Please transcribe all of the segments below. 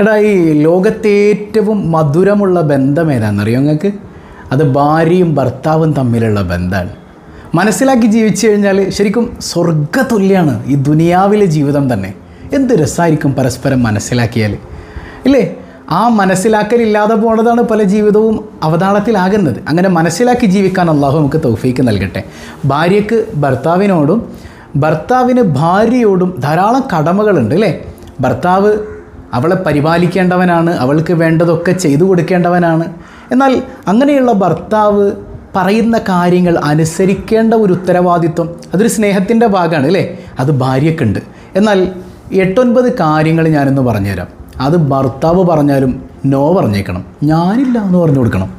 എടാ ഈ ലോകത്തെ ഏറ്റവും മധുരമുള്ള ബന്ധം ഏതാണെന്നറിയോ നിങ്ങൾക്ക് അത് ഭാര്യയും ഭർത്താവും തമ്മിലുള്ള ബന്ധമാണ് മനസ്സിലാക്കി ജീവിച്ചു കഴിഞ്ഞാൽ ശരിക്കും സ്വർഗതുല്യാണ് ഈ ദുനിയാവിലെ ജീവിതം തന്നെ. എന്ത് രസമായിരിക്കും പരസ്പരം മനസ്സിലാക്കിയാൽ ഇല്ലേ? ആ മനസ്സിലാക്കലില്ലാതെ പോണതാണ് പല ജീവിതവും അവതാളത്തിലാകുന്നത്. അങ്ങനെ മനസ്സിലാക്കി ജീവിക്കാൻ അള്ളാഹു നമുക്ക് തൗഫീക്ക് നൽകട്ടെ. ഭാര്യയ്ക്ക് ഭർത്താവിനോടും ഭർത്താവിന് ഭാര്യയോടും ധാരാളം കടമകളുണ്ട് അല്ലേ ഭർത്താവ് അവളെ പരിപാലിക്കേണ്ടവനാണ് അവൾക്ക് വേണ്ടതൊക്കെ ചെയ്തു കൊടുക്കേണ്ടവനാണ്. എന്നാൽ അങ്ങനെയുള്ള ഭർത്താവ് പറയുന്ന കാര്യങ്ങൾ അനുസരിക്കേണ്ട ഒരു ഉത്തരവാദിത്വം അതൊരു സ്നേഹത്തിന്റെ ഭാഗമാണ് അല്ലേ? അത് ഭാര്യക്കുണ്ട് എന്നാൽ എട്ടൊൻപത് കാര്യങ്ങൾ ഞാനൊന്ന് പറഞ്ഞുതരാം. അത് ഭർത്താവ് പറഞ്ഞാലും നോ പറഞ്ഞേക്കണം. ഞാനില്ല എന്ന് പറഞ്ഞു കൊടുക്കണം.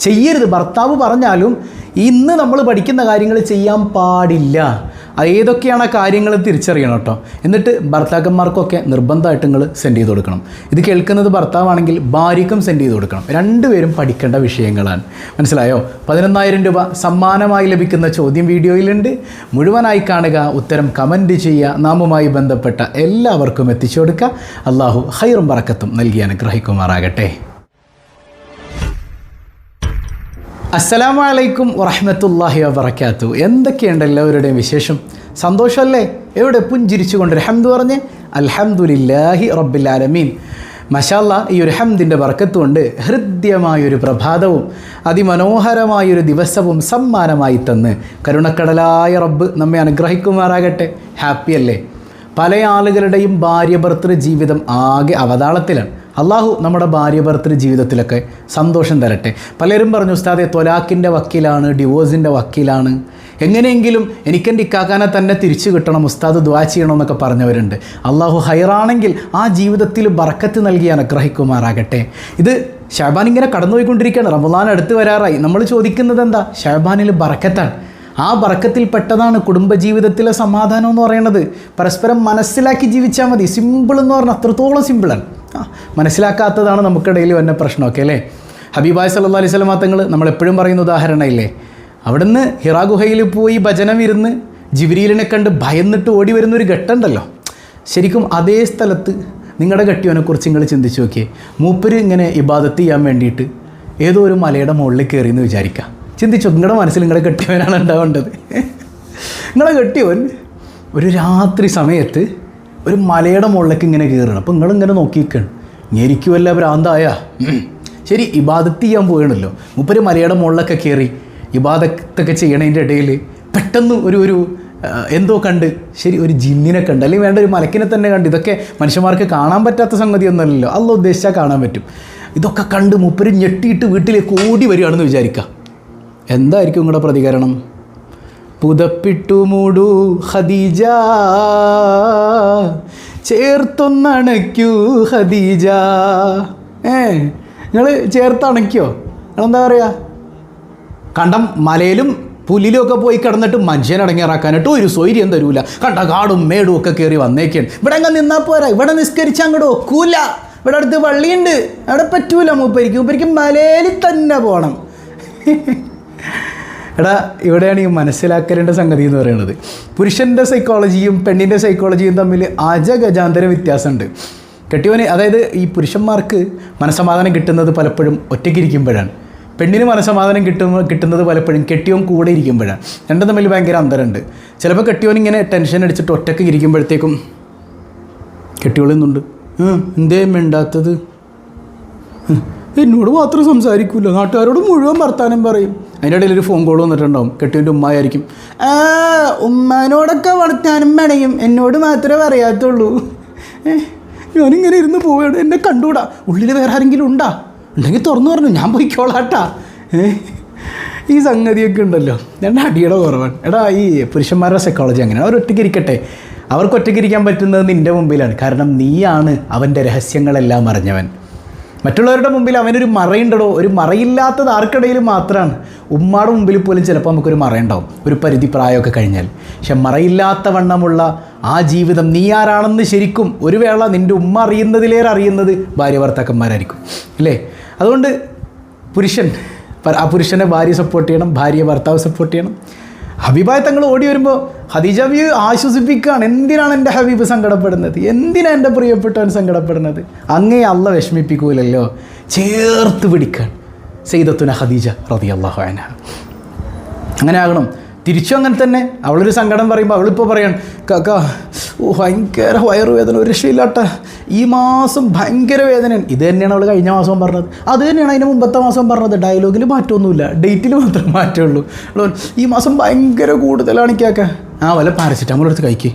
ചെയ്യരുത്. ഭർത്താവ് പറഞ്ഞാലും ഇന്ന് നമ്മൾ പഠിക്കുന്ന കാര്യങ്ങൾ ചെയ്യാൻ പാടില്ല. ഏതൊക്കെയാണ് ആ കാര്യങ്ങൾ തിരിച്ചറിയണം കേട്ടോ? എന്നിട്ട് ഭർത്താക്കന്മാർക്കൊക്കെ നിർബന്ധമായിട്ട് നിങ്ങൾ സെൻഡ് ചെയ്ത് കൊടുക്കണം. ഇത് കേൾക്കുന്നത് ഭർത്താവാണെങ്കിൽ ഭാര്യയ്ക്കും സെൻഡ് ചെയ്ത് കൊടുക്കണം. രണ്ടുപേരും പഠിക്കേണ്ട വിഷയങ്ങളാണ്. മനസ്സിലായോ? പതിനൊന്നായിരം രൂപ സമ്മാനമായി ലഭിക്കുന്ന ചോദ്യം വീഡിയോയിലുണ്ട്. മുഴുവനായി കാണുക ഉത്തരം കമന്റ് ചെയ്യുക നാമുമായി ബന്ധപ്പെട്ട എല്ലാവർക്കും എത്തിച്ചു കൊടുക്കുക. അള്ളാഹു ഹൈറും പറക്കത്തും നൽകി അനുഗ്രഹിക്കുമാറാകട്ടെ. അസ്സലാമു അലൈക്കും വറഹമത്തല്ലാഹി വബർക്കാത്തു എന്തൊക്കെയുണ്ട് എല്ലാവരുടെയും വിശേഷം? സന്തോഷമല്ലേ? എവിടെ പുഞ്ചിരിച്ചുകൊണ്ട് ഹംദ് പറഞ്ഞ് അൽഹംദുലില്ലാഹി റബ്ബിൽ ആലമീൻ മഷാല്ല ഈ ഒരു ഹംദിന്റെ വർക്കത്തുകൊണ്ട് ഹൃദ്യമായൊരു പ്രഭാതവും അതിമനോഹരമായൊരു ദിവസവും സമ്മാനമായി തന്ന് കരുണക്കടലായ റബ്ബ് നമ്മെ അനുഗ്രഹിക്കുമാറാകട്ടെ. ഹാപ്പി അല്ലേ? പല ആളുകളുടെയും ഭാര്യ ഭർത്തൃ ജീവിതം ആകെ അവതാളത്തിലാണ്. അള്ളാഹു നമ്മുടെ ഭാര്യ ഭർത്തൃ ജീവിതത്തിലൊക്കെ സന്തോഷം തരട്ടെ. പലരും പറഞ്ഞു ഉസ്താദെ തൊലാക്കിന്റെ വക്കീലാണ് ഡിവോഴ്സിന്റെ വക്കീലാണ്. എങ്ങനെയെങ്കിലും എനിക്കെന്റെ ഇക്കാക്കാനെ തന്നെ തിരിച്ചു കിട്ടണം ഉസ്താദ് ദ്വാ ചെയ്യണമെന്നൊക്കെ പറഞ്ഞവരുണ്ട്. അള്ളാഹു ഹൈറാണെങ്കിൽ ആ ജീവിതത്തിൽ ബറക്കത്ത് നൽകി അനുഗ്രഹിക്കുമാറാകട്ടെ. ഇത് ഷാബാൻ ഇങ്ങനെ കടന്നുപോയിക്കൊണ്ടിരിക്കുകയാണ്. റമദാൻ അടുത്ത് വരാറായി. നമ്മൾ ചോദിക്കുന്നത് എന്താ? ഷാബാനിൽ ബറക്കത്താണ് ആ വറക്കത്തിൽ പെട്ടതാണ് കുടുംബജീവിതത്തിലെ സമാധാനം എന്ന് പറയുന്നത് പരസ്പരം മനസ്സിലാക്കി ജീവിച്ചാൽ മതി. സിമ്പിൾ എന്ന് പറഞ്ഞാൽ അത്രത്തോളം സിമ്പിളാണ് മനസ്സിലാക്കാത്തതാണ് നമുക്കിടയിൽ വന്ന പ്രശ്നമൊക്കെ അല്ലേ? ഹബീബായ് സല്ലാ അലൈഹി സ്വലമാ തങ്ങൾ നമ്മളെപ്പോഴും പറയുന്ന ഉദാഹരണമില്ലേ? അവിടുന്ന് ഹിറാ ഗുഹയിൽ പോയി ഭജനം ഇരുന്ന് ജിബിരിയിലിനെ കണ്ട് ഭയന്നിട്ട് ഓടി വരുന്ന ഒരു ഘട്ടമുണ്ടല്ലോ ശരിക്കും അതേ സ്ഥലത്ത് നിങ്ങളുടെ കെട്ടിയവനെക്കുറിച്ച് നിങ്ങൾ ചിന്തിച്ച് നോക്കിയേ. മൂപ്പര് ഇങ്ങനെ ഇബാദത്ത് ചെയ്യാൻ വേണ്ടിയിട്ട് ഏതോ ഒരു മലയുടെ മുകളിൽ കയറി എന്ന് വിചാരിക്കുക ചിന്തിച്ചോ നിങ്ങളുടെ മനസ്സിൽ നിങ്ങളെ കെട്ടിയവനാണ് ഉണ്ടാവേണ്ടത് നിങ്ങളെ കെട്ടിയവൻ ഒരു രാത്രി സമയത്ത് ഒരു മലയുടെ മുകളിലേക്ക് ഇങ്ങനെ കയറണം അപ്പോൾ നിങ്ങളിങ്ങനെ നോക്കിയിരിക്കണം. ഞെരിക്കും വല്ല ഭ്രാന്തായ. ശരി ഇബാദത്ത് ചെയ്യാൻ പോകണല്ലോ മുപ്പര് മലയുടെ മുകളിലൊക്കെ കയറി ഇബാദത്തൊക്കെ ചെയ്യണതിന്റെ ഇടയിൽ പെട്ടെന്ന് ഒരു ഒരു എന്തോ കണ്ട്. ശരി ഒരു ജിന്നിനെ കണ്ട്. അല്ലെങ്കിൽ വേണ്ട ഒരു മലക്കിനെ തന്നെ കണ്ട്. ഇതൊക്കെ മനുഷ്യന്മാർക്ക് കാണാൻ പറ്റാത്ത സംഗതിയൊന്നുമല്ലല്ലോ. അല്ല ഉദ്ദേശിച്ചാൽ കാണാൻ പറ്റും. ഇതൊക്കെ കണ്ട് മുപ്പര് ഞെട്ടിയിട്ട് വീട്ടിലേക്ക് ഓടി വരികയാണെന്ന് വിചാരിക്കുക എന്തായിരിക്കും നിങ്ങളുടെ പ്രതികരണം? പുതപ്പിട്ടു മൂടു ഖദീജ. ചേർത്തൊന്നണയ്ക്കൂ ഖദീജ. ഏ നിങ്ങൾ ചേർത്തണയ്ക്കോ? നിങ്ങളെന്താ പറയുക കണ്ടം മലയിലും പുലിലും ഒക്കെ പോയി കിടന്നിട്ട് മനുഷ്യനെ അടങ്ങിയിറക്കാനായിട്ട് ഒരു സ്വൈര്യം തരൂല. കണ്ട കാടും മേടും ഒക്കെ കയറി വന്നേക്കാണ്. ഇവിടെ അങ്ങ് നിന്നാൽ പോരാ. ഇവിടെ നിസ്കരിച്ചാൽ അങ്ങോട്ട് ഒക്കൂല. ഇവിടെ അടുത്ത് വള്ളിയുണ്ട്. അവിടെ പറ്റൂല മൂപ്പരിക്കും. മൂപ്പരിക്കും മലയിൽ തന്നെ പോകണം എടാ ഇവിടെയാണ് ഈ മനസ്സിലാക്കലേണ്ട സംഗതി എന്ന് പറയുന്നത് പുരുഷന്റെ സൈക്കോളജിയും പെണ്ണിന്റെ സൈക്കോളജിയും തമ്മിൽ അജഗജാന്തര വ്യത്യാസമുണ്ട്. കെട്ടിയവന് അതായത് ഈ പുരുഷന്മാർക്ക് മനസ്സമാധാനം കിട്ടുന്നത് പലപ്പോഴും ഒറ്റയ്ക്കിരിക്കുമ്പോഴാണ്. പെണ്ണിന് മനസ്സമാധാനം കിട്ടുന്ന കിട്ടുന്നത് പലപ്പോഴും കെട്ടിയോൻ കൂടെ ഇരിക്കുമ്പോഴാണ്. രണ്ടും തമ്മിൽ ഭയങ്കര അന്തരമുണ്ട്. ചിലപ്പോൾ കെട്ടിയോൻ ഇങ്ങനെ ടെൻഷൻ അടിച്ചിട്ട് ഒറ്റയ്ക്ക് ഇരിക്കുമ്പോഴത്തേക്കും കെട്ടിയോളുന്നുണ്ട് എന്തേ മിണ്ടാത്തത്. എന്നോട് മാത്രം സംസാരിക്കില്ല നാട്ടുകാരോട് മുഴുവൻ വർത്താനം പറയും. അതിന്റെ ഇടയിൽ ഒരു ഫോൺ കോൾ വന്നിട്ടുണ്ടാവും. കെട്ടിന്റെ ഉമ്മയായിരിക്കും. ഉമ്മാനോടൊക്കെ വർത്താനം വേണയും എന്നോട് മാത്രമേ പറയാത്തുള്ളൂ. ഞാനിങ്ങനെ ഇരുന്ന് പോവുകയാണ്. എന്നെ കണ്ടുകൂടാ? ഉള്ളിൽ വേറെ ആരെങ്കിലും ഉണ്ടാ? ഉണ്ടെങ്കിൽ തുറന്നു പറഞ്ഞു. ഞാൻ പോയിക്കോളാട്ടാ. ഈ സംഗതിയൊക്കെ ഉണ്ടല്ലോ. എന്റെ അടിയുടെ കുറവാണ്. എടാ ഈ പുരുഷന്മാരുടെ സൈക്കോളജി അങ്ങനെ. അവർ ഒറ്റയ്ക്ക് ഇരിക്കട്ടെ അവർക്ക് ഒറ്റയ്ക്ക് ഇരിക്കാൻ പറ്റുന്നത് നിന്റെ മുമ്പിലാണ്. കാരണം നീയാണ് അവന്റെ രഹസ്യങ്ങളെല്ലാം അറിഞ്ഞവൻ. മറ്റുള്ളവരുടെ മുമ്പിൽ അവനൊരു മറയുണ്ടടോ? ഒരു മറയില്ലാത്തത് ആർക്കിടയിൽ മാത്രമാണ് ഉമ്മാടെ മുമ്പിൽ പോലും ചിലപ്പോൾ നമുക്കൊരു മറയുണ്ടാവും. ഒരു പരിധി പ്രായമൊക്കെ കഴിഞ്ഞാൽ. പക്ഷെ മറയില്ലാത്ത വണ്ണമുള്ള ആ ജീവിതം നീ ആരാണെന്ന് ശരിക്കും ഒരു വേള നിന്റെ ഉമ്മ അറിയുന്നതിലേറെ അറിയുന്നത് ഭാര്യ ഭർത്താക്കന്മാരായിരിക്കും. അല്ലേ? അതുകൊണ്ട് പുരുഷൻ ആ പുരുഷനെ ഭാര്യ സപ്പോർട്ട് ചെയ്യണം ഭാര്യയെ ഭർത്താവ് സപ്പോർട്ട് ചെയ്യണം. ഹബീബായ തങ്ങൾ ഓടി വരുമ്പോൾ ഖദീജ ബി ആശ്വസിപ്പിക്കുകയാണ്. എന്തിനാണ് എന്റെ ഹബീബ് സങ്കടപ്പെടുന്നത്? എന്തിനാണ് എന്റെ പ്രിയപ്പെട്ടവൻ സങ്കടപ്പെടുന്നത്? അങ്ങേ അല്ല വിഷമിപ്പിക്കൂലല്ലോ. ചേർത്ത് പിടിക്കാൻ സെയ്ദത്തുന ഹദീജ റതി അള്ളാഹു അങ്ങനെ ആകണം. തിരിച്ചും അങ്ങനെ തന്നെ. അവളൊരു സങ്കടം പറയുമ്പോൾ അവളിപ്പോൾ പറയാൻ കാക്ക ഓ ഭയങ്കര വയറുവേദന ഒരു രക്ഷയില്ലാട്ട ഈ മാസം ഭയങ്കര വേദന. ഇത് തന്നെയാണ് അവൾ കഴിഞ്ഞ മാസം പറഞ്ഞത്. അത് തന്നെയാണ് അതിന് മുമ്പത്തെ മാസം പറഞ്ഞത്. ഡയലോഗിൽ മാറ്റമൊന്നുമില്ല ഡേറ്റിൽ മാത്രം മാറ്റമുള്ളൂ ഈ മാസം ഭയങ്കര കൂടുതലാണ് കാക്ക. ആ വല്ല പാരസിറ്റാമോൾ എടുത്ത് കഴിക്കേ.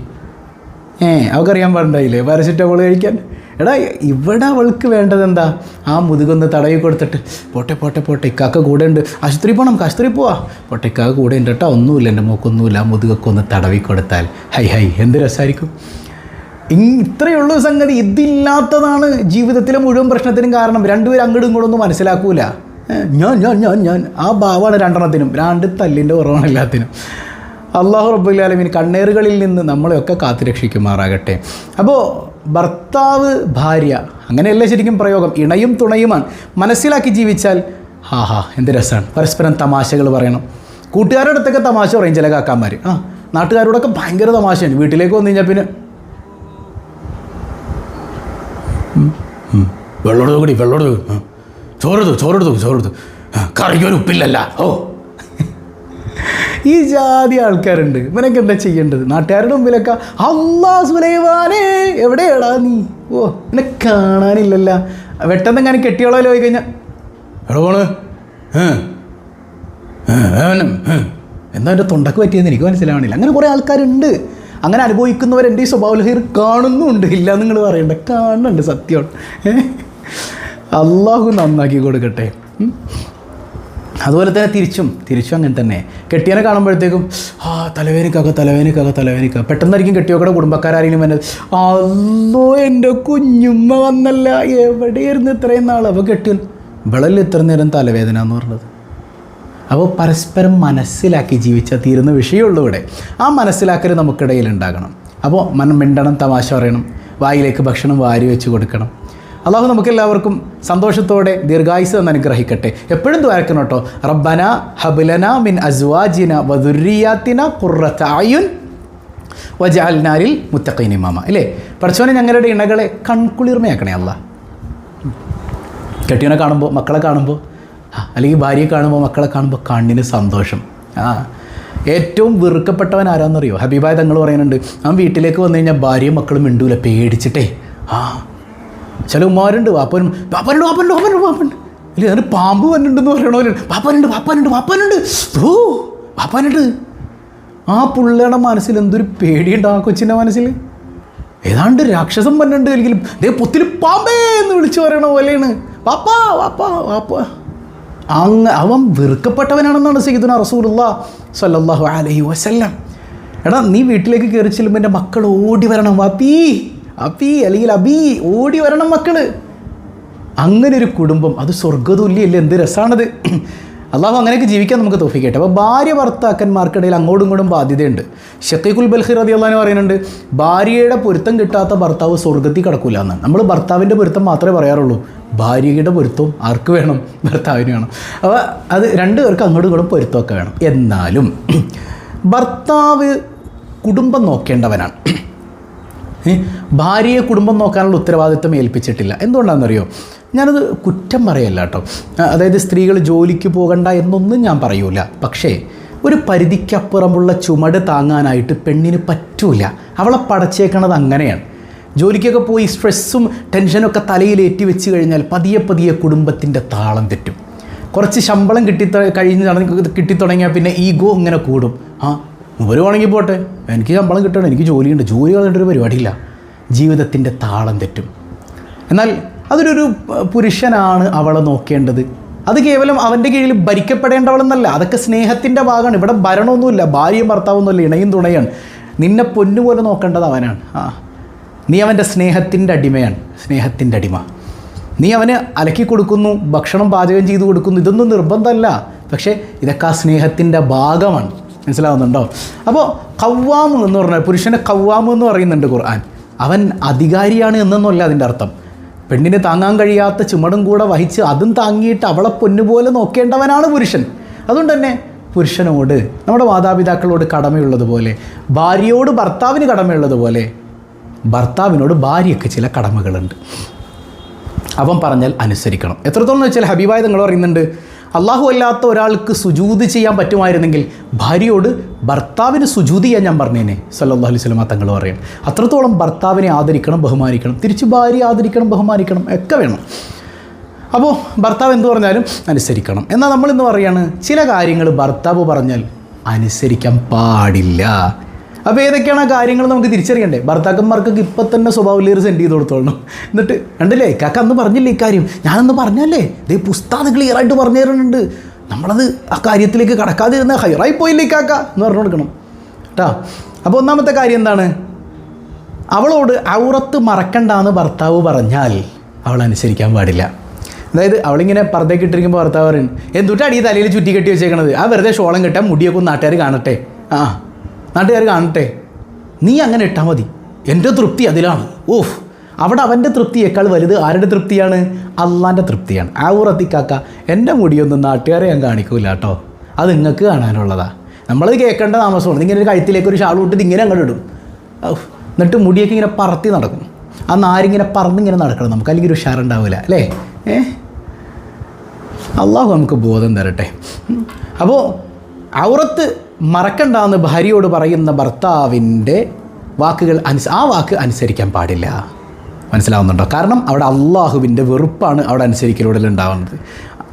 ഏ അവൾക്കറിയാൻ പാടുണ്ടായില്ലേ? പാരസിറ്റമോൾ കഴിക്കാൻ? എടാ ഇവിടെ അവൾക്ക് വേണ്ടത് എന്താ? ആ മുതുകൊന്ന് തടവി കൊടുത്തിട്ട് പോട്ടെ പോട്ടെ പോട്ടെ ഇക്കാക്ക കൂടെ ഉണ്ട്. ആശുപത്രി പോകണം ആശുപത്രി പോവാ. പോട്ടെ ഇക്കാക്ക കൂടെ ഉണ്ട് കേട്ടോ ഒന്നുമില്ല എന്റെ മോക്കൊന്നുമില്ല. ആ മുതുകൊക്കെ ഒന്ന് തടവി കൊടുത്താൽ ഹൈ ഹൈ എന്ത് രസമായിരിക്കും? ഇത്രയുള്ള സംഗതി. ഇതില്ലാത്തതാണ് ജീവിതത്തിലെ മുഴുവൻ പ്രശ്നത്തിനും കാരണം. രണ്ടുപേരും അങ്ങോട്ടും ഇങ്ങോട്ടും ഒന്നും മനസ്സിലാക്കൂല. ഞാൻ ഞാൻ ഞാൻ ഞാൻ. ആ ഭാവമാണ് രണ്ടെണ്ണത്തിനും. രണ്ട് തല്ലിന്റെ കുറവാണ് എല്ലാത്തിനും. അള്ളാഹു റബ്ബുല്ലാലമീൻ കണ്ണേറുകളിൽ നിന്ന് നമ്മളെയൊക്കെ കാത്തുരക്ഷിക്കുമാറാകട്ടെ. അപ്പോൾ ഭർത്താവ് ഭാര്യ. അങ്ങനെയല്ല ശരിക്കും പ്രയോഗം? ഇണയും തുണയുമാണ്. മനസ്സിലാക്കി ജീവിച്ചാൽ ഹാ ഹാ എന്ത് രസമാണ്. പരസ്പരം തമാശകൾ പറയണം. കൂട്ടുകാരുടെ അടുത്തൊക്കെ തമാശ പറയും ചില കാക്കാന്മാർ ആ നാട്ടുകാരോടൊക്കെ ഭയങ്കര തമാശയാണ്. വീട്ടിലേക്ക് വന്നു കഴിഞ്ഞാൽ പിന്നെ വെള്ളോട് കൂടി വെള്ളമെടുത്തു ചോറെടുത്തു ചോറെടുത്തു ചോറെടുത്തു കറിക്കൊരു ഉപ്പില്ലല്ല. ഓ. ഈ ജാതി ആൾക്കാരുണ്ട്. ഇവനൊക്കെ എന്താ ചെയ്യേണ്ടത്? നാട്ടുകാരുടെ മുമ്പിലൊക്കെ അള്ളാ സുലൈവാനേ എവിടെയാടാ നീ? ഓ എന്നെ കാണാനില്ലല്ല. വെട്ടെന്നെങ്ങനെ കെട്ടിയോളോ പോയി കഴിഞ്ഞാൽ എവിടെ പോണ്. എന്താ എന്റെ തൊണ്ടക്ക് പറ്റിയെന്ന് എനിക്ക് മനസ്സിലാവണില്ല. അങ്ങനെ കുറേ ആൾക്കാരുണ്ട്. അങ്ങനെ അനുഭവിക്കുന്നവർ എന്റെ ഈ സ്വഭാവലഹീർ കാണുന്നുണ്ട്. ഇല്ല നിങ്ങൾ പറയണ്ട. കാണുന്നുണ്ട് സത്യമാണ് ഏ? അള്ളാഹു നന്നാക്കി കൊടുക്കട്ടെ. അതുപോലെ തന്നെ തിരിച്ചും തിരിച്ചും അങ്ങനെ തന്നെ. കെട്ടിയനെ കാണുമ്പോഴത്തേക്കും ആ തലവേനിക്കാക്ക തലവേനിക്കാക്ക തലവേനിക്ക പെട്ടെന്നായിരിക്കും കെട്ടിയോക്കടെ കുടുംബക്കാരായാലും വന്നത് അല്ലോ എന്റെ കുഞ്ഞുമ്മ വന്നല്ല എവിടെയായിരുന്നു ഇത്രയും നാൾ അപ്പോൾ കെട്ടിയൻ ഇവളല്ലേ ഇത്ര നേരം തലവേദന എന്ന് പറഞ്ഞത്. അപ്പോൾ പരസ്പരം മനസ്സിലാക്കി ജീവിച്ചാൽ തീരുന്ന വിഷയമുള്ളൂ ഇവിടെ. ആ മനസ്സിലാക്കൽ നമുക്കിടയിൽ ഉണ്ടാകണം. അപ്പോൾ മനം മിണ്ടണം തമാശ പറയണം വായിലേക്ക് ഭക്ഷണം വാരി വെച്ച് കൊടുക്കണം. അള്ളാഹു നമുക്കെല്ലാവർക്കും സന്തോഷത്തോടെ ദീർഘായുസ് എന്ന് അനുഗ്രഹിക്കട്ടെ. എപ്പോഴും ദ്വാരക്കണം കേട്ടോ. റബ്ബന ഹബുലന മിൻ അസ്വാജിന വദുരിയാത്തിന കുറത്തായുൻ വജാൽനാരിൽ മുത്തഖീൻ ഇമാമ. അല്ലേ പഠിച്ചോനെ ഞങ്ങളുടെ ഇണകളെ കൺകുളിർമയാക്കണേ അല്ല കെട്ടിയനെ കാണുമ്പോൾ മക്കളെ കാണുമ്പോൾ അല്ലെങ്കിൽ ഭാര്യയെ കാണുമ്പോൾ മക്കളെ കാണുമ്പോൾ കണ്ണിന് സന്തോഷം. ആ ഏറ്റവും വെറുക്കപ്പെട്ടവൻ ആരാന്നറിയോ? ഹബീബായ തങ്ങൾ പറയുന്നുണ്ട് അവൻ വീട്ടിലേക്ക് വന്നു കഴിഞ്ഞാൽ ഭാര്യയും മക്കളും മിണ്ടൂല പേടിച്ചിട്ടേ. ആ ചില ഉമ്മാരുണ്ട് വാപ്പനും. വാപ്പനുണ്ട് വാപ്പനുണ്ട് വാപ്പനുണ്ട് വാപ്പനുണ്ട്. ഇല്ല അതിന് പാമ്പ് വന്നിട്ടുണ്ടെന്ന് പറയണവരുണ്ട് വാപ്പനുണ്ട് വാപ്പനുണ്ട് വാപ്പനുണ്ട്. ഓ വാപ്പനുണ്ട്. ആ പുള്ളിയുടെ മനസ്സിൽ എന്തൊരു പേടിയുണ്ട് ആ കൊച്ചിന്റെ മനസ്സിൽ? ഏതാണ്ട് രാക്ഷസം വന്നിട്ടുണ്ട് അല്ലെങ്കിൽ ദേ പൊത്തിൽ പാമ്പേ എന്ന് വിളിച്ചു പറയണ പോലെയാണ്. വാപ്പാ വാപ്പാ വാപ്പാ. അങ്ങ് അവൻ വെറുക്കപ്പെട്ടവനാണെന്നാണ് സയ്യിദുന റസൂലുള്ള സല്ലാഹു അലൈഹി വസല്ലം. എടാ നീ വീട്ടിലേക്ക് കയറി ചെല്ലുമ്പോൾ എന്റെ മക്കൾ ഓടി വരണം വാപ്പീ. അപ്പീ അല്ലെങ്കിൽ അബി ഓടി വരണം മക്കൾ. അങ്ങനെ ഒരു കുടുംബം. അത് സ്വർഗതുല്യല്ലേ എന്ത് രസമാണത് അള്ളാഹു അങ്ങനെയൊക്കെ ജീവിക്കാൻ നമുക്ക് തോഫിക്കട്ടെ. അപ്പോൾ ഭാര്യ ഭർത്താക്കന്മാർക്കിടയിൽ അങ്ങോട്ടും ഇങ്ങോട്ടും ബാധ്യതയുണ്ട്. ഷക്കീഖുൽ ബൽഹിർ അതി അള്ളഹാൻ പറയുന്നുണ്ട് ഭാര്യയുടെ പൊരുത്തം കിട്ടാത്ത ഭർത്താവ് സ്വർഗത്തിൽ കിടക്കൂല എന്നാണ്. നമ്മൾ ഭർത്താവിന്റെ പൊരുത്തം മാത്രമേ പറയാറുള്ളൂ. ഭാര്യയുടെ പൊരുത്തവും ആർക്ക് വേണം? ഭർത്താവിന് വേണം. അപ്പോൾ അത് രണ്ട് പേർക്ക് അങ്ങോട്ടും ഇങ്ങോട്ടും പൊരുത്തമൊക്കെ വേണം. എന്നാലും ഭർത്താവ് കുടുംബം നോക്കേണ്ടവനാണ്? ഭാര്യയെ കുടുംബം നോക്കാനുള്ള ഉത്തരവാദിത്തം ഏൽപ്പിച്ചിട്ടില്ല. എന്തുകൊണ്ടാണെന്നറിയോ? ഞാനത് കുറ്റം പറയല്ല കേട്ടോ. അതായത് സ്ത്രീകൾ ജോലിക്ക് പോകണ്ട എന്നൊന്നും ഞാൻ പറയൂല. പക്ഷേ ഒരു പരിധിക്കപ്പുറമുള്ള ചുമട് താങ്ങാനായിട്ട് പെണ്ണിന് പറ്റൂല. അവളെ പടച്ചേക്കണത് അങ്ങനെയാണ്. ജോലിക്കൊക്കെ പോയി സ്ട്രെസ്സും ടെൻഷനൊക്കെ തലയിലേറ്റി വെച്ച് കഴിഞ്ഞാൽ പതിയെ പതിയെ കുടുംബത്തിന്റെ താളം തെറ്റും. കുറച്ച് ശമ്പളം കിട്ടി കഴിഞ്ഞ് കിട്ടിത്തുടങ്ങിയാൽ പിന്നെ ഈഗോ ഇങ്ങനെ കൂടും. ആ വരുവാണെങ്കിൽ പോട്ടെ. എനിക്ക് ശമ്പളം കിട്ടണം എനിക്ക് ജോലിയുണ്ട്. ജോലി കളഞ്ഞിട്ടൊരു പരിപാടിയില്ല. ജീവിതത്തിന്റെ താളം തെറ്റും. എന്നാൽ അതിലൊരു പുരുഷനാണ് അവളെ നോക്കേണ്ടത്. അത് കേവലം അവന്റെ കീഴിൽ ഭരിക്കപ്പെടേണ്ടവളെന്നല്ല. അതൊക്കെ സ്നേഹത്തിന്റെ ഭാഗമാണ്. ഇവിടെ ഭരണമൊന്നുമില്ല. ഭാര്യയും ഭർത്താവൊന്നുമില്ല ഇണയും തുണയാണ്. നിന്നെ പൊന്നുപോലെ നോക്കേണ്ടത് അവനാണ്. ആ. നീ അവന്റെ സ്നേഹത്തിന്റെ അടിമയാണ്. സ്നേഹത്തിന്റെ അടിമ. നീ അവന് അലക്കി കൊടുക്കുന്നു ഭക്ഷണം പാചകം ചെയ്തു കൊടുക്കുന്നു. ഇതൊന്നും നിർബന്ധമല്ല. പക്ഷേ ഇതൊക്കെ ആ സ്നേഹത്തിന്റെ ഭാഗമാണ്. മനസ്സിലാവുന്നുണ്ടോ? അപ്പോൾ കവ്വാമ് എന്ന് പറഞ്ഞാൽ പുരുഷനെ കവ്വാമ് എന്ന് പറയുന്നുണ്ട് ഖുർആൻ. അവൻ അധികാരിയാണ് എന്നൊന്നുമല്ല അതിന്റെ അർത്ഥം. പെണ്ണിനെ താങ്ങാൻ കഴിയാത്ത ചുമടും കൂടെ വഹിച്ച് അതും താങ്ങിയിട്ട് അവളെ പൊന്നുപോലെ നോക്കേണ്ടവനാണ് പുരുഷൻ. അതുകൊണ്ട് തന്നെ പുരുഷനോട് നമ്മുടെ മാതാപിതാക്കളോട് കടമയുള്ളതുപോലെ ഭാര്യയോട് ഭർത്താവിന് കടമയുള്ളതുപോലെ ഭർത്താവിനോട് ഭാര്യയ്ക്ക് ചില കടമകളുണ്ട്. അവൻ പറഞ്ഞാൽ അനുസരിക്കണം. എത്രത്തോളം വെച്ചാൽ ഹബീബായ നിങ്ങൾ പറയുന്നുണ്ട് അള്ളാഹു അല്ലാത്ത ഒരാൾക്ക് സുജൂത് ചെയ്യാൻ പറ്റുമായിരുന്നെങ്കിൽ ഭാര്യയോട് ഭർത്താവിന് സുജൂതി ചെയ്യാൻ ഞാൻ പറഞ്ഞേനെ. സല്ലല്ലാഹു അലൈഹി സ്വലമ തങ്ങൾ പറയും. അത്രത്തോളം ഭർത്താവിനെ ആദരിക്കണം ബഹുമാനിക്കണം. തിരിച്ച് ഭാര്യ ആദരിക്കണം ബഹുമാനിക്കണം ഒക്കെ വേണം. അപ്പോൾ ഭർത്താവ് എന്ത് പറഞ്ഞാലും അനുസരിക്കണം. എന്നാൽ നമ്മൾ ഇന്ന് ചില കാര്യങ്ങൾ ഭർത്താവ് പറഞ്ഞാൽ അനുസരിക്കാൻ പാടില്ല. അപ്പോൾ ഏതൊക്കെയാണ് ആ കാര്യങ്ങൾ നമുക്ക് തിരിച്ചറിയണ്ടേ? ഭർത്താക്കന്മാർക്കൊക്കെ ഇപ്പം തന്നെ സ്വഭാവലേറ് സെൻഡ് ചെയ്ത് കൊടുത്തോളണം. എന്നിട്ട് കണ്ടില്ലേ? കാക്ക അന്ന് പറഞ്ഞില്ലേ ഇക്കാര്യം ഞാനന്ന് പറഞ്ഞല്ലേ? ഇതേ പുസ്തകം ക്ലിയർ ആയിട്ട് പറഞ്ഞു തരുന്നുണ്ട്. നമ്മളത് ആ കാര്യത്തിലേക്ക് കടക്കാതിരുന്ന ഹൈറായി പോയില്ലേ കാക്ക എന്ന് പറഞ്ഞു കൊടുക്കണം. കേട്ടോ അപ്പോൾ ഒന്നാമത്തെ കാര്യം എന്താണ്? അവളോട് ഔറത്ത് മറക്കണ്ടെന്ന് ഭർത്താവ് പറഞ്ഞാൽ അവൾ അനുസരിക്കാൻ പാടില്ല. അതായത് അവളിങ്ങനെ പുറത്തേക്ക് ഇട്ടിരിക്കുമ്പോൾ ഭർത്താവ് പറയും എന്തുട്ടാണ് ഈ തലയിൽ ചുറ്റി കെട്ടി വെച്ചേക്കണത്? ആ വെറുതെ ഷോളം കെട്ടാൻ മുടിയൊക്കെ നാട്ടുകാർ കാണട്ടെ. ആ. നാട്ടുകാർ കാണട്ടെ. നീ അങ്ങനെ ഇട്ടാൽ മതി. എന്റെ തൃപ്തി അതിലാണ്. ഓഫ് അവിടെ അവന്റെ തൃപ്തിയേക്കാൾ വലുത് ആരുടെ തൃപ്തിയാണ്? അള്ളാന്റെ തൃപ്തിയാണ്. ആ ഉറത്തിക്കാക്ക എന്റെ മുടിയൊന്നും നാട്ടുകാരെ ഞാൻ കാണിക്കൂല കേട്ടോ. അത് നിങ്ങൾക്ക് കാണാനുള്ളതാ. നമ്മളത് കേൾക്കേണ്ട താമസമാണ്. ഇങ്ങനെ ഒരു കഴുത്തിലേക്ക് ഒരു ഷാൾ വിട്ടിട്ട് ഇങ്ങനെ അങ്ങോട്ട് ഇടും. എന്നിട്ട് മുടിയൊക്കെ ഇങ്ങനെ പറത്തി നടക്കും. ആ നാരിങ്ങനെ പറന്നിങ്ങനെ നടക്കണം നമുക്ക്. അല്ലെങ്കിൽ ഒരു ഉഷാറുണ്ടാവില്ല അല്ലേ? ഏ? അള്ളാഹു നമുക്ക് ബോധം തരട്ടെ. അപ്പോൾ ഔറത്ത് മറക്കണ്ടെന്ന് ഭാര്യയോട് പറയുന്ന ഭർത്താവിന്റെ വാക്കുകൾ അനുസ ആ വാക്ക് അനുസരിക്കാൻ പാടില്ല. മനസ്സിലാവുന്നുണ്ടോ? കാരണം അവിടെ അള്ളാഹുവിന്റെ വെറുപ്പാണ് അവിടെ അനുസരിക്കലൂടെ ഉണ്ടാകുന്നത്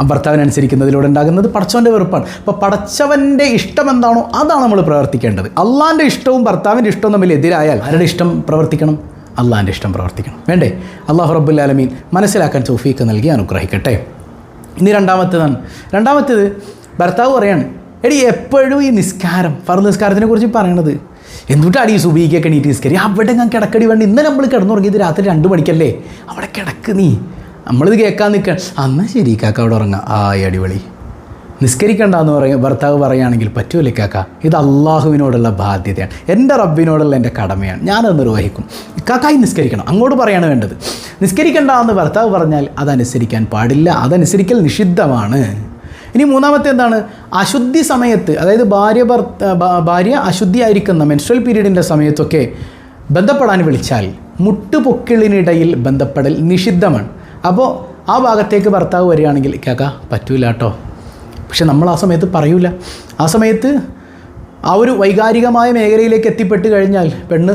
ആ ഭർത്താവിനെ അനുസരിക്കുന്നതിലൂടെ ഉണ്ടാകുന്നത് പടച്ചവന്റെ വെറുപ്പാണ്. അപ്പോൾ പടച്ചവന്റെ ഇഷ്ടം എന്താണോ അതാണ് നമ്മൾ പ്രവർത്തിക്കേണ്ടത്. അള്ളാന്റെ ഇഷ്ടവും ഭർത്താവിന്റെ ഇഷ്ടവും തമ്മിൽ എതിരായാൽ ആരുടെ ഇഷ്ടം പ്രവർത്തിക്കണം? അള്ളാന്റെ ഇഷ്ടം പ്രവർത്തിക്കണം. വേണ്ടേ? അള്ളാഹു റബ്ബുല്ലാലമീൻ മനസ്സിലാക്കാൻ സൗഫീക്ക് നൽകി അനുഗ്രഹിക്കട്ടെ. ഇനി രണ്ടാമത്തേതാണ്. രണ്ടാമത്തേത് ഭർത്താവ് പറയാണ് എടി എപ്പോഴും ഈ നിസ്കാരം ഫർ നിസ്കാരത്തിനെ കുറിച്ച് പറയണത്. എന്തുട്ടാണ് ഈ സുബീക്കൊക്കെ എണീറ്റ് നിസ്കരി അവിടെ ഞാൻ കിടക്കടി വേണ്ട. ഇന്നലെ നമ്മൾ കിടന്നുറങ്ങിയത് രാത്രി രണ്ട് മണിക്കല്ലേ? അവിടെ കിടക്ക് നീ. നമ്മളിത് കേൾക്കാൻ നിൽക്കാൻ അന്നാ ശരി കാക്ക അവിടെ ഉറങ്ങാം. ആ അടിപൊളി. നിസ്കരിക്കണ്ടെന്ന് പറയും ഭർത്താവ് പറയുകയാണെങ്കിൽ പറ്റൂലേ കാക്ക? ഇത് അള്ളാഹുവിനോടുള്ള ബാധ്യതയാണ്. എന്റെ റബ്ബിനോടുള്ള എന്റെ കടമയാണ്. ഞാനത് നിർവഹിക്കും. കാക്കായി നിസ്കരിക്കണം. അങ്ങോട്ട് പറയാണ് വേണ്ടത്. നിസ്കരിക്കണ്ട എന്ന് ഭർത്താവ് പറഞ്ഞാൽ അതനുസരിക്കാൻ പാടില്ല. അതനുസരിക്കൽ നിഷിദ്ധമാണ്. ഇനി മൂന്നാമത്തെ എന്താണ്? അശുദ്ധി സമയത്ത് അതായത് ഭാര്യ ഭർത്ത ഭാര്യ അശുദ്ധിയായിരിക്കുന്ന മെൻസ്ട്രൽ പീരീഡിന്റെ സമയത്തൊക്കെ ബന്ധപ്പെടാൻ വിളിച്ചാൽ മുട്ടുപൊക്കിളിനിടയിൽ ബന്ധപ്പെടൽ നിഷിദ്ധമാണ്. അപ്പോൾ ആ ഭാഗത്തേക്ക് ഭർത്താവ് വരികയാണെങ്കിൽ കേക്ക പറ്റൂല കേട്ടോ പക്ഷെ നമ്മൾ ആ സമയത്ത് പറയൂല. ആ സമയത്ത് ആ ഒരു വൈകാരികമായ മേഖലയിലേക്ക് എത്തിപ്പെട്ട് കഴിഞ്ഞാൽ പെണ്ണ്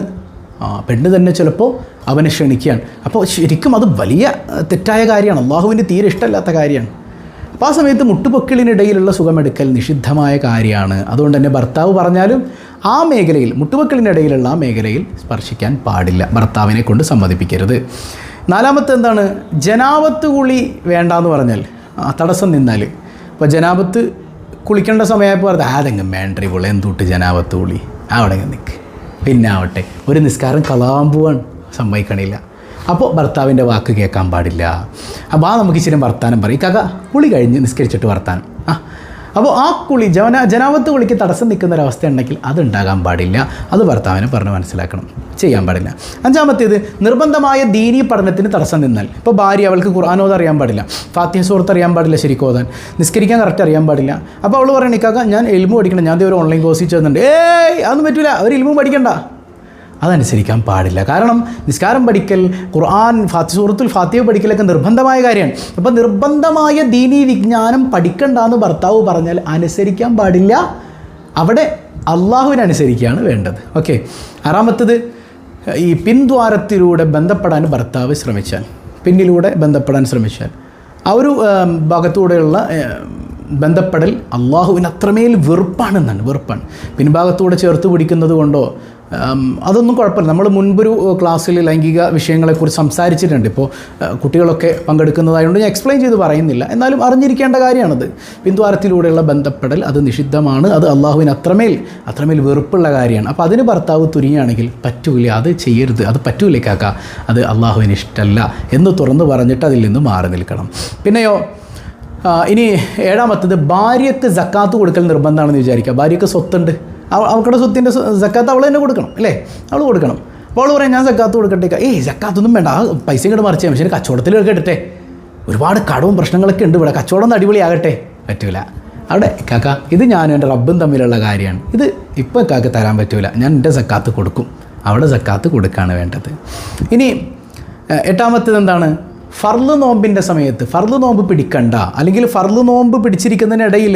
ആ പെണ്ണ് തന്നെ ചിലപ്പോൾ അവനെ ക്ഷണിക്കുകയാണ്. അപ്പോൾ ശരിക്കും അത് വലിയ തെറ്റായ കാര്യമാണ്. അള്ളാഹുവിന്റെ തീരെ ഇഷ്ടമല്ലാത്ത കാര്യമാണ്. അപ്പോൾ ആ സമയത്ത് മുട്ടുപൊക്കിളിനിടയിലുള്ള സുഖമെടുക്കൽ നിഷിദ്ധമായ കാര്യമാണ്. അതുകൊണ്ട് തന്നെ ഭർത്താവ് പറഞ്ഞാലും ആ മേഖലയിൽ മുട്ടുപൊക്കിളിനിടയിലുള്ള ആ മേഖലയിൽ സ്പർശിക്കാൻ പാടില്ല. ഭർത്താവിനെ കൊണ്ട് സമ്മതിപ്പിക്കരുത്. നാലാമത്തെ എന്താണ്? ജനാപത്ത് കുളി വേണ്ടാന്ന് പറഞ്ഞാൽ തടസ്സം നിന്നാൽ. ഇപ്പോൾ ജനാപത്ത് കുളിക്കേണ്ട സമയമായപ്പോൾ പറഞ്ഞത് ആരെങ്കിലും വേണ്ടറി പുള്ള എന്തുട്ട് ജനാപത്ത് കുളി? അവിടെ നിൽക്ക് പിന്നെ ആവട്ടെ ഒരു നിസ്കാരം കളാമ്പുവാൻ സമ്മതിക്കണില്ല. അപ്പോൾ ഭർത്താവിന്റെ വാക്ക് കേൾക്കാൻ പാടില്ല. അപ്പോൾ ആ നമുക്ക് ഇച്ചിരി വർത്താനം പറയും. കക കുളി കഴിഞ്ഞ് നിസ്കരിച്ചിട്ട് വർത്താനം. ആ അപ്പോൾ ആ കുളി ജന ജനാപത്ത് കുളിക്ക് തടസ്സം നിൽക്കുന്ന ഒരവസ്ഥ ഉണ്ടെങ്കിൽ അതുണ്ടാകാൻ പാടില്ല. അത് ഭർത്താവിനെ പറഞ്ഞ് മനസ്സിലാക്കണം. ചെയ്യാൻ പാടില്ല. അഞ്ചാമത്തേത് നിർബന്ധമായ ദീനീ പഠനത്തിന് തടസ്സം നിന്നാൽ. ഇപ്പോൾ ഭാര്യ അവൾക്ക് ഖുർആാനോത് അറിയാൻ പാടില്ല. ഫാത്തിഹ സുഹൃത്ത് അറിയാൻ പാടില്ല ശരിക്കും ഓതാൻ. നിസ്കരിക്കാൻ കറക്റ്റ് അറിയാൻ പാടില്ല. അപ്പോൾ അവൾ പറയണേക്കാക്കാം ഞാൻ എൽമു പഠിക്കണം ഞാൻ ഒരു ഓൺലൈൻ കോഴ്സിൽ ചെയ്യുന്നുണ്ട് ഏയ് അതൊന്നും പറ്റില്ല അവർ എൽമു പഠിക്കണ്ട. അതനുസരിക്കാൻ പാടില്ല. കാരണം നിസ്കാരം പഠിക്കൽ ഖുർആൻ സൂറത്തുൽ ഫാത്തിഹ പഠിക്കലൊക്കെ നിർബന്ധമായ കാര്യമാണ്. അപ്പോൾ നിർബന്ധമായ ദീനീ വിജ്ഞാനം പഠിക്കണ്ടെന്ന് ഭർത്താവ് പറഞ്ഞാൽ അനുസരിക്കാൻ പാടില്ല. അവിടെ അള്ളാഹുവിനനുസരിക്കുകയാണ് വേണ്ടത്. ഓക്കെ. ആറാമത്തത് ഈ പിൻദ്വാരത്തിലൂടെ ബന്ധപ്പെടാൻ ഭർത്താവ് ശ്രമിച്ചാൽ പിന്നിലൂടെ ബന്ധപ്പെടാൻ ശ്രമിച്ചാൽ. ആ ഒരു ഭാഗത്തൂടെയുള്ള ബന്ധപ്പെടൽ അള്ളാഹുവിന് അത്രമേൽ വെറുപ്പാണെന്നാണ് വെറുപ്പാണ്. പിൻഭാഗത്തൂടെ ചേർത്ത് പിടിക്കുന്നത് കൊണ്ടോ അതൊന്നും കുഴപ്പമില്ല. നമ്മൾ മുൻപൊരു ക്ലാസ്സിൽ ലൈംഗിക വിഷയങ്ങളെക്കുറിച്ച് സംസാരിച്ചിട്ടുണ്ട്. ഇപ്പോൾ കുട്ടികളൊക്കെ പങ്കെടുക്കുന്നതായതുകൊണ്ട് ഞാൻ എക്സ്പ്ലെയിൻ ചെയ്ത് പറയുന്നില്ല. എന്നാലും അറിഞ്ഞിരിക്കേണ്ട കാര്യമാണത്. പിന്തുവാരത്തിലൂടെയുള്ള ബന്ധപ്പെടൽ അത് നിഷിദ്ധമാണ്. അത് അള്ളാഹുവിന് അത്രമേൽ അത്രമേൽ വെറുപ്പുള്ള കാര്യമാണ്. അപ്പോൾ അതിന് ഭർത്താവ് തുനിയാണെങ്കിൽ പറ്റൂല അത് ചെയ്യരുത് അത് പറ്റൂല കാക്ക. അത് അള്ളാഹുവിന് ഇഷ്ടമല്ല എന്ന് തുറന്ന് പറഞ്ഞിട്ട് അതിൽ നിന്ന് മാറി നിൽക്കണം. പിന്നെയോ ഇനി ഏഴാമത്തത് ഭാര്യക്ക് ജക്കാത്ത് കൊടുക്കൽ നിർബന്ധമാണെന്ന് വിചാരിക്കുക. ഭാര്യയ്ക്ക് സ്വത്തുണ്ട്. അവ- അവളുടെ സ്വത്തിന്റെ ജക്കാത്ത് അവൾ തന്നെ കൊടുക്കണം അല്ലേ? അവൾ കൊടുക്കണം. അപ്പോൾ അവൾ പറയാം ഞാൻ സക്കാത്ത് കൊടുക്കട്ടെ ഏയ് സക്കാത്തൊന്നും വേണ്ട. ആ പൈസ ഇങ്ങോട്ട് മറിച്ചാൽ മനുഷ്യന് കച്ചവടത്തിൽ കേട്ടിട്ടെ ഒരുപാട് കടവും പ്രശ്നങ്ങളൊക്കെ ഉണ്ട് ഇവിടെ. കച്ചവടം അടിപൊളിയാകട്ടെ. പറ്റൂല. അവിടെ കാക്ക ഇത് ഞാനും എന്റെ റബ്ബും തമ്മിലുള്ള കാര്യമാണ്. ഇത് ഇപ്പോൾ കാക്ക തരാൻ പറ്റൂല. ഞാൻ എന്റെ സക്കാത്ത് കൊടുക്കും. അവിടെ സക്കാത്ത് കൊടുക്കുകയാണ് വേണ്ടത്. ഇനി എട്ടാമത്തേത് എന്താണ്? ഫർൾ നോമ്പിന്റെ സമയത്ത് ഫർൾ നോമ്പ് പിടിക്കണ്ട. അല്ലെങ്കിൽ ഫർൾ നോമ്പ് പിടിച്ചിരിക്കുന്നതിനിടയിൽ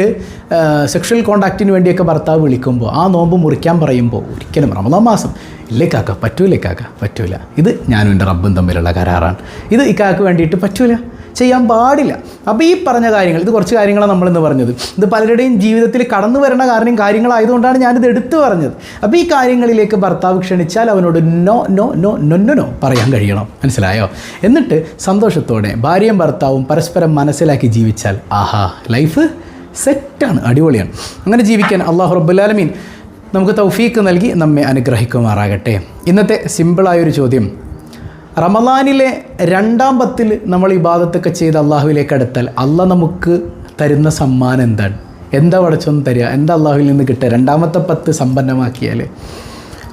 സെക്ഷൽ കോണ്ടാക്റ്റിന് വേണ്ടിയൊക്കെ ഭർത്താവ് വിളിക്കുമ്പോൾ ആ നോമ്പ് മുറിക്കാൻ പറയുമ്പോൾ ഒരിക്കലും റമദാൻ മാസം ഇല്ലേ കാക്ക പറ്റൂലേ കാക്ക പറ്റൂല. ഇത് ഞാനും എന്റെ റബ്ബും തമ്മിലുള്ള കരാറാണ്. ഇത് ഇക്കാക്ക് വേണ്ടിയിട്ട് പറ്റൂല. ചെയ്യാൻ പാടില്ല. അപ്പോൾ ഈ പറഞ്ഞ കാര്യങ്ങൾ ഇത് കുറച്ച് കാര്യങ്ങളാണ് നമ്മളിന്ന് പറഞ്ഞത്. ഇത് പലരുടെയും ജീവിതത്തിൽ കടന്നു വരണ കാരണം കാര്യങ്ങളായതുകൊണ്ടാണ് ഞാനിത് എടുത്തു പറഞ്ഞത്. അപ്പോൾ ഈ കാര്യങ്ങളിലേക്ക് ഭർത്താവ് ക്ഷണിച്ചാൽ അവനോട് നോ നോ നോ നൊന്നു നോ പറയാൻ കഴിയണം. മനസ്സിലായോ? എന്നിട്ട് സന്തോഷത്തോടെ ഭാര്യയും ഭർത്താവും പരസ്പരം മനസ്സിലാക്കി ജീവിച്ചാൽ ആഹാ ലൈഫ് സെറ്റാണ് അടിപൊളിയാണ്. അങ്ങനെ ജീവിക്കാൻ അള്ളാഹു റബ്ബുലാലമീൻ നമുക്ക് തൗഫീക്ക് നൽകി നമ്മെ അനുഗ്രഹിക്കുമാറാകട്ടെ. ഇന്നത്തെ സിമ്പിളായൊരു ചോദ്യം റമലാനിലെ രണ്ടാം പത്തിൽ നമ്മൾ ഇബാദത്തൊക്കെ ചെയ്ത് അള്ളാഹുവിലേക്ക് അടുത്താൽ അള്ളാഹ് നമുക്ക് തരുന്ന സമ്മാനം എന്താണ്? എന്താ പടച്ചൊന്ന് തരിക? എന്താ അള്ളാഹുവിൽ നിന്ന് കിട്ടുക? രണ്ടാമത്തെ പത്ത് സമ്പന്നമാക്കിയാൽ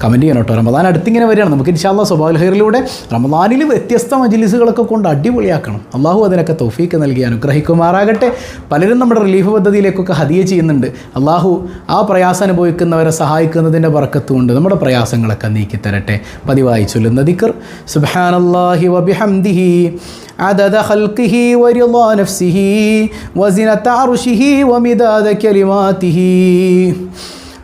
കമൻറ്റ് ചെയ്യണം കേട്ടോ റമദാൻ അടുത്തിങ്ങനെ വരികയാണ് നമുക്ക് ഇൻഷാല്ല സ്വഭാവ ഹെയറിലൂടെ റമദാനിൽ വ്യത്യസ്ത മജിലിസുകളൊക്കെ കൊണ്ട് അടിപൊളിയാക്കണം അള്ളാഹു അതിനൊക്കെ തൗഫീക്ക് നൽകി അനുഗ്രഹിക്കുമാറാകട്ടെ പലരും നമ്മുടെ റിലീഫ് പദ്ധതിയിലേക്കൊക്കെ ഹദിയ ചെയ്യുന്നുണ്ട് അള്ളാഹു ആ പ്രയാസം അനുഭവിക്കുന്നവരെ സഹായിക്കുന്നതിൻ്റെ പറക്കത്തുകൊണ്ട് നമ്മുടെ പ്രയാസങ്ങളൊക്കെ നീക്കി തരട്ടെ പതിവായി ചൊല്ലുന്ന ദിക്കർ സുബാനല്ലാഹി വബിഹംദിഹി عدد خلقه ورضا نفسه وزنة عرشه ومداد كلماته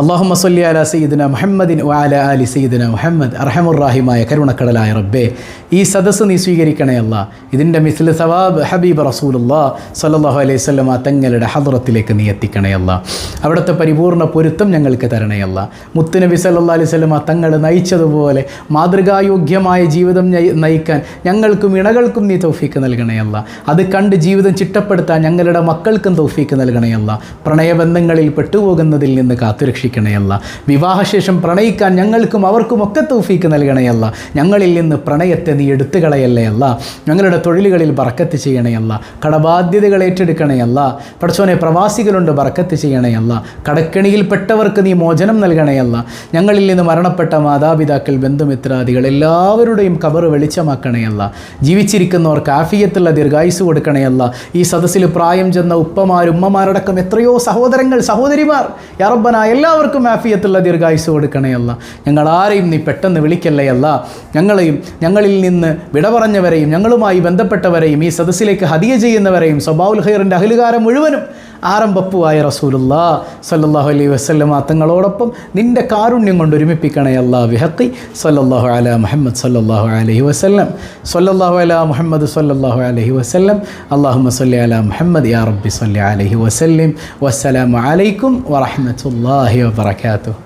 അള്ളാഹു മസല്ലി അല സയ്യിദിന മുഹമ്മദിൻ വാല അലി സയ്യിദിന മുഹമ്മദ്. അറഹമുറാഹിമായ കരുണക്കടലായ റബ്ബേ ഈ സദസ്സ് നീ സ്വീകരിക്കണേ അല്ല. ഇതിന്റെ മിസ്ലു സവാബ് ഹബീബ് റസൂലുള്ള സല്ലാഹു അലൈഹി സ്വല്ലമ തങ്ങളുടെ ഹദറത്തിലേക്ക് നീ എത്തിക്കണേ അല്ല. അവിടുത്തെ പരിപൂർണ പൊരുത്തം ഞങ്ങൾക്ക് തരണേ അല്ല. മുത്തുനബി സല്ലാ അലൈഹി സ്വല്ലമ തങ്ങൾ നയിച്ചതുപോലെ മാതൃകായോഗ്യമായ ജീവിതം നയിക്കാൻ ഞങ്ങൾക്കും ഇണകൾക്കും നീ തൗഫീക്ക് നൽകണേ അത് കണ്ട് ജീവിതം ചിട്ടപ്പെടുത്താൻ ഞങ്ങളുടെ മക്കൾക്കും തൗഫീക്ക് നൽകണേ പ്രണയബന്ധങ്ങളിൽ പെട്ടുപോകുന്നതിൽ നിന്ന് കാത്തുരക്ഷ അല്ല വിവാഹശേഷം പ്രണയിക്കാൻ ഞങ്ങൾക്കും അവർക്കും ഒക്കെ തൗഫീക്ക് നൽകണേ അല്ല ഞങ്ങളിൽ നിന്ന് പ്രണയത്തെ നീ എടുത്തു കളയല്ലേ അല്ല ഞങ്ങളുടെ തൊഴിലുകളിൽ ബറക്കത്ത് ചെയ്യണേ അല്ല കടബാധ്യതകൾ ഏറ്റെടുക്കണേ അല്ല പഠിച്ചോനെ പ്രവാസികളുണ്ട് ബറക്കത്ത് ചെയ്യണേ അല്ല കടക്കെണിയിൽപ്പെട്ടവർക്ക് നീ മോചനം നൽകണേ അല്ല ഞങ്ങളിൽ നിന്ന് മരണപ്പെട്ട മാതാപിതാക്കൾ ബന്ധുമിത്രാദികൾ എല്ലാവരുടെയും കബർ വെളിച്ചമാക്കണേ അല്ല ജീവിച്ചിരിക്കുന്നവർക്ക് ആഫിയത്തുള്ള ദീർഘായുസ് കൊടുക്കണേ അല്ല ഈ സദസ്സിൽ പ്രായം ചെന്ന ഉപ്പമാർ ഉമ്മമാരടക്കം എത്രയോ സഹോദരങ്ങൾ സഹോദരിമാർ. യറബന എല്ലാവർക്കും മാഫിയത്തുള്ള ദീർഘായുസ് കൊടുക്കണേ അല്ല. ഞങ്ങൾ ആരെയും നീ പെട്ടെന്ന് വിളിക്കല്ലേ അല്ല. ഞങ്ങളെയും ഞങ്ങളിൽ നിന്ന് വിട പറഞ്ഞവരെയും ഞങ്ങളുമായി ബന്ധപ്പെട്ടവരെയും ഈ സദസ്സിലേക്ക് ഹതിയ ചെയ്യുന്നവരെയും സ്വബാവുൽ ഖൈറിന്റെ അഖിലുകാരം മുഴുവനും ആരംഭപ്പുവായ റസൂലുല്ലാ സല്ലാഹു അലൈഹി വസ്ലമ തങ്ങളോടൊപ്പം നിന്റെ കാരുണ്യം കൊണ്ട് ഒരുമിപ്പിക്കണേ അല്ലാ വിഹക്കി സല്ലാഹു അല മുഹമ്മദ് സല്ലാഹു അലഹി വസ്ലം സല്ലാഹു അല മുഹമ്മദ് സല്ലാഹു അലഹി വസ്ലം അല്ലാഹുമ്മ സല്ലി അല മുഹമ്മദ് യാ റബ്ബി സല്ലി അലഹി വസല്ലം. വസ്സലാമു അലൈക്കും വറഹ്മത്തുള്ളാഹി വബറകാതുഹു.